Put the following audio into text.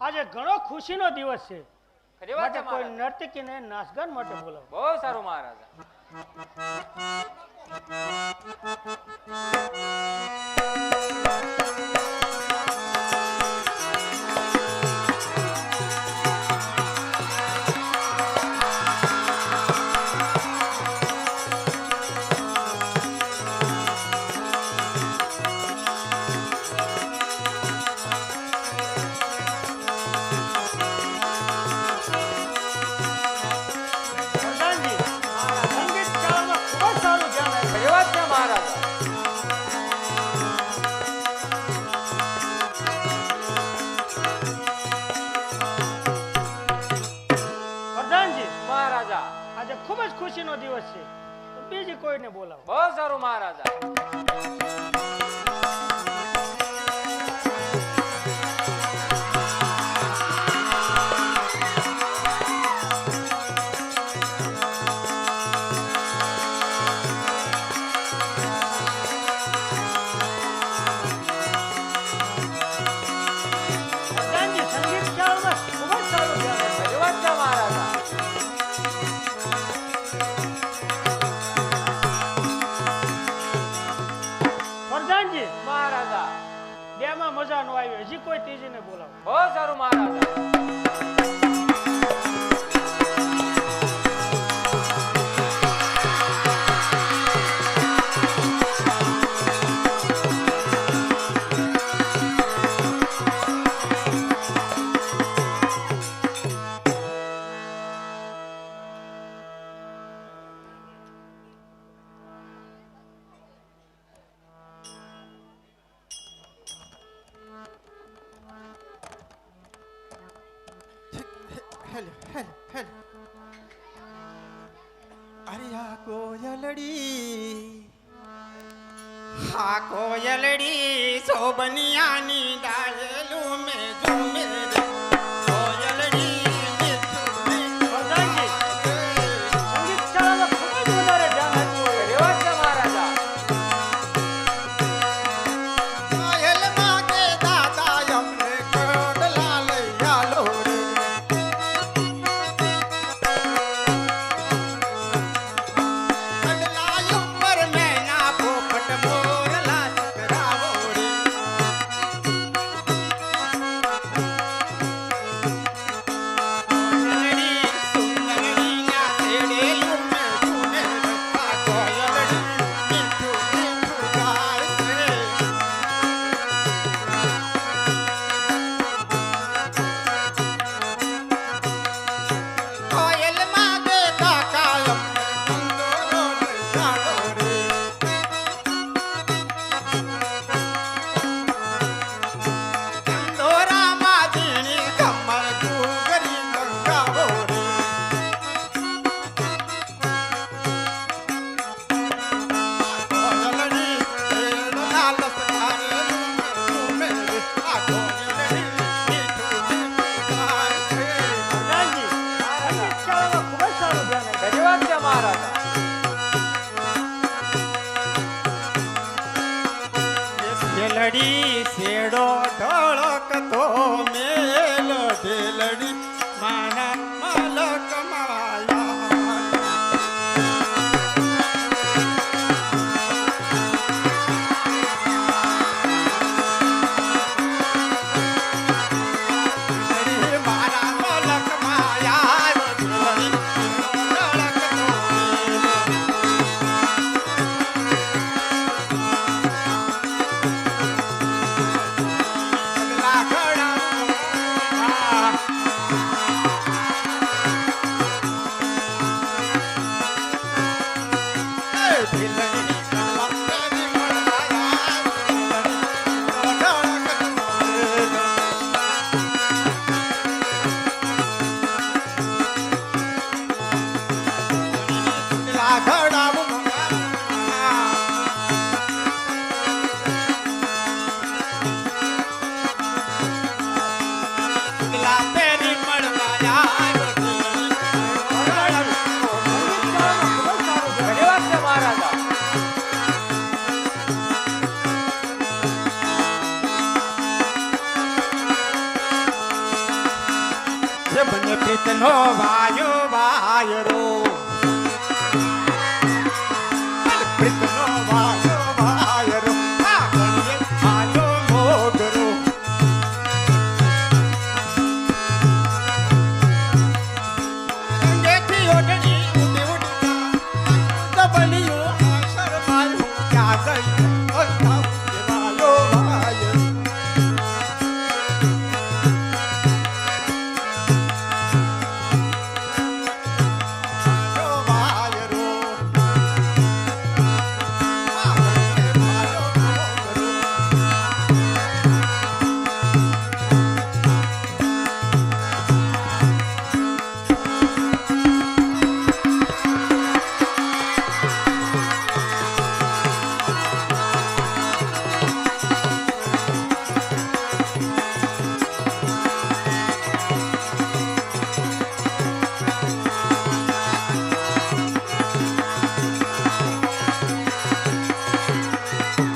આજે ઘણો ખુશીનો દિવસ છે. માટે કોઈ નર્તકીને નાશગાન માટે બોલાવો. બહુ સારું મહારાજા. આજે ખૂબ જ ખુશીનો દિવસ છે. બીજી કોઈને બોલાવો. બહુ સારું મહારાજા. મજા નો આવી હજી કોઈ ત્રીજીને બોલાવો. બહુ સારું મહારાજ. હેલ હેલ હેલ. અરે આ કોયલડી આ કોયલડી સોબનિયાની ડાયેલું મેં જો ઢેલડી શેડો ઢળકતો મેલો ઢેલડી માન મને પ્રીતનો વાયો વાયરો.